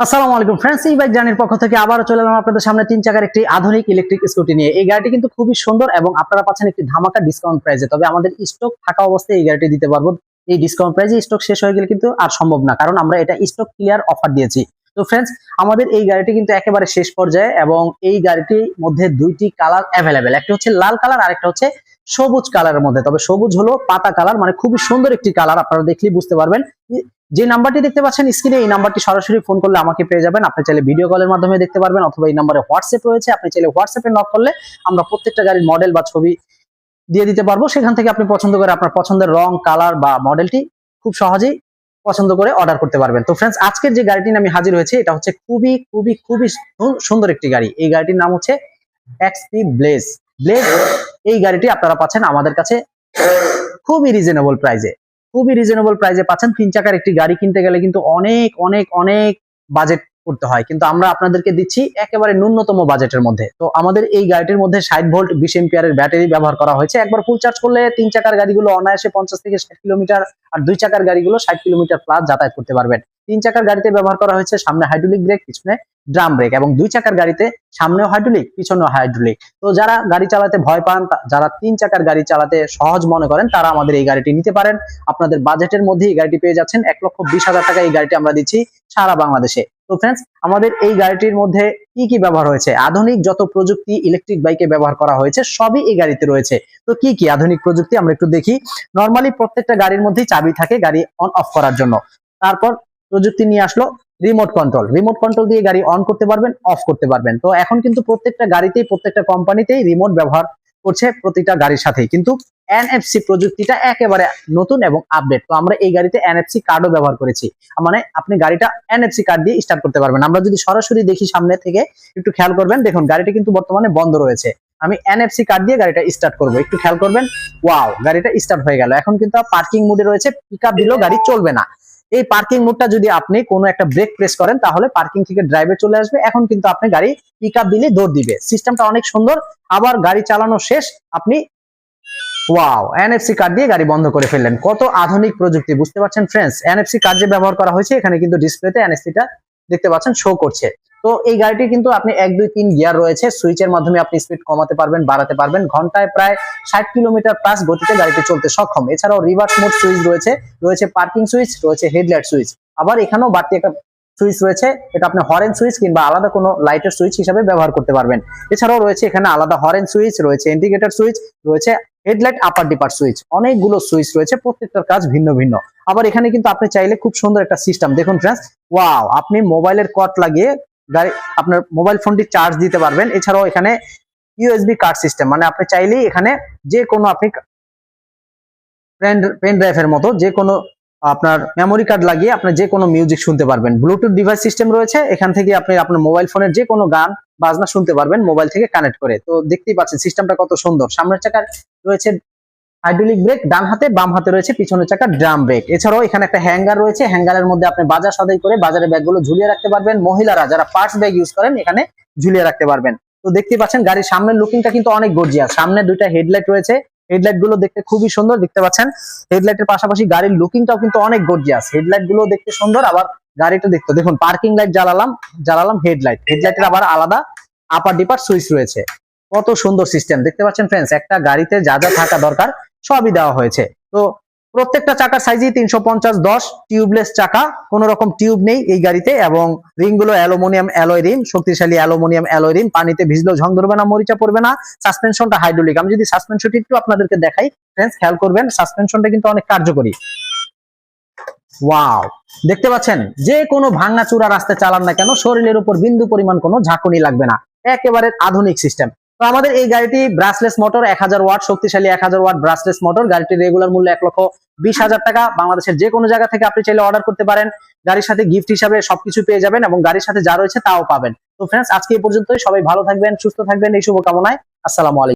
আসসালামু আলাইকুম ফ্রেন্ডস এই বাইক জার্নির পক্ষ থেকে আবারও চলে এলাম আপনাদের সামনে তিন চাকার একটি আধুনিক ইলেকট্রিক স্কুটি নিয়ে। এই গাড়িটি কিন্তু খুবই সুন্দর এবং আপনারা পাচ্ছেন একটি ধামাকা ডিসকাউন্ট প্রাইসে তবে আমাদের স্টক থাকা অবস্থায় এই গাড়িটি দিতে পারব। এই ডিসকাউন্ট প্রাইসে স্টক শেষ হয়ে গেলে কিন্তু আর সম্ভব না, কারণ আমরা এটা স্টক ক্লিয়ার অফার দিয়েছি। তো ফ্রেন্ডস আমাদের এই গাড়িটি কিন্তু একেবারে শেষ পর্যায়ে এবং এই গাড়িটির মধ্যে দুইটি কালার অ্যাভেলেবেল একটা হচ্ছে লাল কালার আর একটা হচ্ছে সবুজ কালারের মধ্যে। তবে সবুজ হলো পাতা কালার মানে খুবই সুন্দর একটি কালার আপনারা দেখলেই বুঝতে পারবেন। যে নাম্বারটি দেখতে পাচ্ছেন স্ক্রিনে, এই নাম্বারটি সরাসরি ফোন করলে আমাকে পেয়ে যাবেন। আপনি চাইলে ভিডিও কলের মাধ্যমে দেখতে পারবেন, অথবা এই নাম্বারে হোয়াটসঅ্যাপ রয়েছে। আপনি চাইলে হোয়াটসঅ্যাপে নক করলে আমরা প্রত্যেকটা গাড়ির মডেল বা ছবি দিয়ে দিতে পারব। সেখান থেকে আপনি পছন্দ করে আপনার পছন্দের রং কালার বা মডেলটি খুব সহজেই পছন্দ করে অর্ডার করতে পারবেন। তো ফ্রেন্ডস আজকের যে গাড়িটি আমি হাজির হয়েছে, এটা হচ্ছে খুবই খুবই খুবই সুন্দর একটি গাড়ি। এই গাড়িটির নাম হচ্ছে এক্সপি ব্লেজ ব্লেজ এই গাড়িটি আপনারা পাচ্ছেন আমাদের কাছে খুবই রিজনেবল প্রাইজে খুবই রিজনেবল প্রাইসে পাচ্ছেন। তিন চাকার একটি গাড়ি কিনতে গেলে কিন্তু অনেক অনেক অনেক বাজেট করতে হয়। কিন্তু আমরা আপনাদেরকে দিচ্ছি একেবারে ন্যূনতম বাজেটের মধ্যে। তো আমাদের এই গাড়িটির মধ্যে ষাট ভোল্ট বিশ এম্পিয়ারের ব্যাটারি ব্যবহার করা হয়েছে। একবার ফুল চার্জ করলে তিন চাকার গাড়িগুলো অনায়াসে পঞ্চাশ থেকে ষাট কিলোমিটার আর দুই চাকার গাড়িগুলো ষাট কিলোমিটার প্লাস যাতায়াত করতে পারবেন। তিন চাকার গাড়িতে ব্যবহার করা হয়েছে, সামনে হাইড্রোলিক ব্রেক পিছনে ড্রাম ব্রেক এবং দুই চাকার গাড়িতে সামনেও হাইড্রোলিক পিছনেও হাইড্রোলিক তো যারা গাড়ি চালাতে ভয় পান যারা তিন চাকার গাড়ি চালাতে সহজ মনে করেন, তারা আমাদের এই গাড়িটি নিতে পারেন। আপনাদের বাজেটের মধ্যে এই গাড়িটি পেয়ে যাচ্ছেন। এক লক্ষ বিশ হাজার টাকা এই গাড়িটি আমরা দিচ্ছি সারা বাংলাদেশে। তো ফ্রেন্ডস আমাদের এই গাড়িটির মধ্যে কি কি ব্যবহার হয়েছে? আধুনিক যত প্রযুক্তি ইলেকট্রিক বাইকে ব্যবহার করা হয়েছে, সবই এই গাড়িতে রয়েছে। তো কি কি আধুনিক প্রযুক্তি আমরা একটু দেখি। নর্মালি প্রত্যেকটা গাড়ির মধ্যেই চাবি থাকে গাড়ি অন অফ করার জন্য। তারপর প্রযুক্তি নিয়ে আসলো রিমোট কন্ট্রোল রিমোট কন্ট্রোল দিয়ে গাড়ি অন করতে পারবেন অফ করতে পারবেন। তো এখন কিন্তু প্রত্যেকটা গাড়িতেই, প্রত্যেকটা কোম্পানিতেই রিমোট ব্যবহার করছে প্রতিটা গাড়ির সাথেই। কিন্তু এনএফসি প্রযুক্তিটা একেবারে নতুন এবং আপডেট তো আমরা এই গাড়িতে এনএফসি কার্ডও ব্যবহার করেছি। মানে আপনি গাড়িটা এনএফসি কার্ড দিয়ে স্টার্ট করতে পারবেন। আমরা যদি সরাসরি দেখি সামনে থেকে, একটু খেয়াল করবেন। দেখুন, গাড়িটা কিন্তু বর্তমানে বন্ধ রয়েছে। আমি এনএফসি কার্ড দিয়ে গাড়িটা স্টার্ট করব। একটু খেয়াল করবেন ওয়াও গাড়িটা স্টার্ট হয়ে গেল। এখন কিন্তু পার্কিং মোডে রয়েছে পিক আপ দিলেও গাড়ি চলবে না। এই পার্কিং মোডটা যদি আপনি কোনো একটা ব্রেক প্রেস করেন, তাহলে পার্কিং থেকে ড্রাইভে চলে আসবে। এখন কিন্তু আপনি গাড়ি পিক আপ দিলে দৌড় দিবে। সিস্টেমটা অনেক সুন্দর। আবার গাড়ি চালানো শেষ, আপনি ওয়াও এনএফসি কার্ড দিয়ে গাড়ি বন্ধ করে ফেললেন। কত আধুনিক প্রযুক্তি, বুঝতে পারছেন ফ্রেন্ডস এনএফসি কার্ড যে ব্যবহার করা হয়েছে, এখানে কিন্তু ডিসপ্লেতে এনএফসিটা দেখতে পাচ্ছেন শো করছে। তো এই গাড়িটি কিন্তু আপনি এক, দুই, তিন গিয়ার রয়েছে। সুইচের মাধ্যমে আপনি স্পিড কমাতে পারবেন, বাড়াতে পারবেন। ঘন্টায় প্রায় ষাট কিলোমিটার প্লাস গতিতে গাড়িটি চলতে সক্ষম। এছাড়াও রিভার্স মোড সুইচ রয়েছে। রয়েছে পার্কিং সুইচ রয়েছে হেডলাইট সুইচ আবার এখানেও বাড়তি একটা সুইচ রয়েছে। এটা আপনি হরেন সুইচ কিংবা আলাদা কোনো লাইটের সুইচ হিসাবে ব্যবহার করতে পারবেন। এছাড়াও রয়েছে এখানে আলাদা হরেন সুইচ রয়েছে ইন্ডিকেটর সুইচ রয়েছে হেডলাইট আপার ডিপার সুইচ অনেকগুলো সুইচ রয়েছে, প্রত্যেকটার কাজ ভিন্ন ভিন্ন। আবার এখানে কিন্তু আপনি চাইলে খুব সুন্দর একটা সিস্টেম দেখুন ফ্রেন্ডস ওয়াও আপনি মোবাইলের কট লাগিয়ে আপনার মোবাইল ফোনটি চার্জ দিতে পারবেন। এছাড়াও এখানে ইউএসবি কার্ড সিস্টেম মানে আপনি চাইলেই এখানে যে কোনো আপনি পেন ড্রাইভের মতো যে কোনো আপনার মেমোরি কার্ড লাগিয়ে আপনি যে কোনো মিউজিক শুনতে পারবেন। ব্লুটুথ ডিভাইস সিস্টেম রয়েছে, এখান থেকে আপনি আপনার মোবাইল ফোনের যে কোনো গান, বাজনা শুনতে পারবেন মোবাইল থেকে কানেক্ট করে। তো দেখতেই পাচ্ছেন সিস্টেমটা কত সুন্দর। সামনের চাকার রয়েছে হাইড্রোলিক ব্রেক ডান হাতে, বাম হাতে রয়েছে পিছনের চাকা ড্রাম ব্রেক এছাড়াও এখানে একটা হ্যাঙ্গার রয়েছে হ্যাঙ্গারের মধ্যে আপনি বাজার সদাই করে বাজারে ব্যাগগুলো ঝুলিয়ে রাখতে পারবেন। মহিলারা যারা পার্স ব্যাগ ইউজ করেন, এখানে ঝুলিয়ে রাখতে পারবেন। তো দেখতে পাচ্ছেন গাড়ির সামনের লুকিংটা কিন্তু অনেক গর্জিয়াস সামনে দুইটা হেডলাইট রয়েছে। হেডলাইটগুলো দেখতে খুবই সুন্দর, দেখতে পাচ্ছেন? হেডলাইটের পাশাপাশি গাড়ির লুকিংটাও কিন্তু অনেক গর্জিয়াস হেডলাইটগুলো দেখতে সুন্দর, আবার গাড়িটা দেখতে, দেখুন পার্কিং লাইট জ্বালালাম জ্বালালাম হেডলাইট হেডলাইটের আবার আলাদা আপার ডিপার সুইচ রয়েছে। কত সুন্দর সিস্টেম দেখতে পাচ্ছেন ফ্রেন্ডস একটা গাড়িতে যা যা থাকা দরকার সবই দেওয়া হয়েছে। তো প্রত্যেকটা চাকার সাইজই তিনশো পঞ্চাশ, দশ টিউবলেস চাকা কোন রকম টিউব নেই এই গাড়িতে এবং রিংগুলো অ্যালুমিনিয়াম অ্যালয় রিম শক্তিশালী অ্যালুমিনিয়াম অ্যালয় রিম পানিতে ভিজলেও ঝং ধরবে না, মরিচা পড়বে না, সাসপেনশনটা হাইড্রোলিক আমি যদি সাসপেনশনটি একটু আপনাদেরকে দেখাই ফ্রেন্ডস খেয়াল করবেন, সাসপেনশনটা কিন্তু অনেক কার্যকরী। ওয়াও দেখতে পাচ্ছেন যে কোনো ভাঙা চূড়া রাস্তায় চালান না কেন, শরীরের উপর বিন্দু পরিমাণ কোনো ঝাঁকুনি লাগবে না। একেবারে আধুনিক সিস্টেম তো আমাদের এই গাড়িটি ব্রাসলেস মোটর এক হাজার ওয়াট শক্তিশালী এক হাজার ওয়াট ব্রাসলেস মোটর গাড়িটির রেগুলার মূল্য এক লক্ষ বিশ হাজার টাকা। বাংলাদেশের যে কোনো জায়গা থেকে আপনি চাইলে অর্ডার করতে পারেন। গাড়ির সাথে গিফট হিসাবে সবকিছু পেয়ে যাবেন এবং গাড়ির সাথে যা রয়েছে তাও পাবেন। তো ফ্রেন্ডস আজকে এই পর্যন্তই। সবাই ভালো থাকবেন, সুস্থ থাকবেন। এই শুভকামনায়। আসসালামু আলাইকুম।